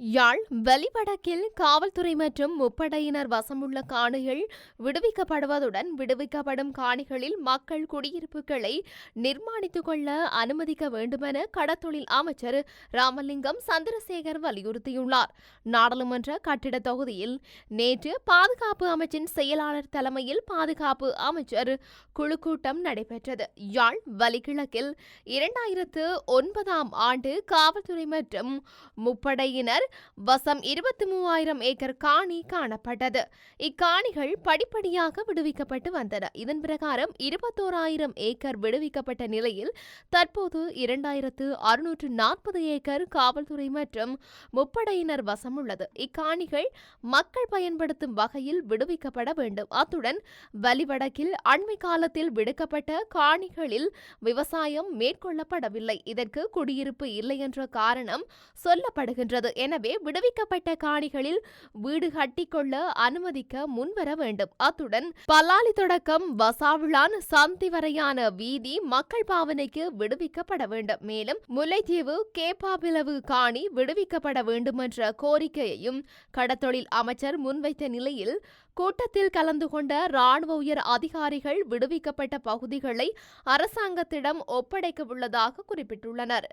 யாழ் வெளிவடக்கில் காவல்துறை மற்றும் முப்படையினர் வசமுள்ள காணிகள் விடுவிக்கப்படுவதுடன் விடுவிக்கப்படும் காணிகளில் மக்கள் குடியிருப்புகளை நிர்மாணித்துக் கொள்ள அனுமதிக்க வேண்டுமென கடத்தொழில் அமைச்சர் ராமலிங்கம் சந்திரசேகர் வலியுறுத்தியுள்ளார். நாடாளுமன்ற கட்டிட தொகுதியில் நேற்று பாதுகாப்பு அமைச்சின் செயலாளர் தலைமையில் பாதுகாப்பு அமைச்சர் குழு கூட்டம் நடைபெற்றது. யாழ் வலிகிழக்கில் இரண்டாயிரத்து ஒன்பதாம் ஆண்டு காவல்துறை மற்றும் முப்படையினர் வசம் இருபத்தி மூவாயிரம் ஏக்கர் காணி காணப்பட்டது. இக்காணிகள் படிப்படியாக விடுவிக்கப்பட்டு வந்தன. இதன் பிரகாரம் இருபத்தோராயிரம் ஏக்கர் விடுவிக்கப்பட்ட நிலையில் தற்போது இரண்டாயிரத்து அறுநூற்று நாற்பது ஏக்கர் காவல்துறை மற்றும் முப்படையினர் வசம் உள்ளது இக்காணிகள் மக்கள் பயன்படுத்தும் வகையில் விடுவிக்கப்பட வேண்டும். அத்துடன் வலிவடக்கில் அண்மை காலத்தில் விடுக்கப்பட்ட காணிகளில் விவசாயம் மேற்கொள்ளப்படவில்லை. இதற்கு குடியிருப்பு இல்லை என்ற காரணம் சொல்லப்படுகின்றது. என எனவே விடுவிக்கப்பட்ட காணிகளில் வீடு கட்டிக்கொள்ள அனுமதிக்க முன்வர வேண்டும். அத்துடன் பல்லாலி தொடக்கம் வசாவிளான் சந்தி வரையான வீதி மக்கள் பாவனைக்கு விடுவிக்கப்பட வேண்டும். மேலும் முல்லைத்தீவு கேப்பாபிலவு காணி விடுவிக்கப்பட வேண்டும் என்ற கோரிக்கையையும் கடத்தொழில் அமைச்சர் முன்வைத்த நிலையில் கூட்டத்தில் கலந்து கொண்ட ராணுவ உயர் அதிகாரிகள் விடுவிக்கப்பட்ட பகுதிகளை அரசாங்கத்திடம் ஒப்படைக்க உள்ளதாக குறிப்பிட்டுள்ளனர்.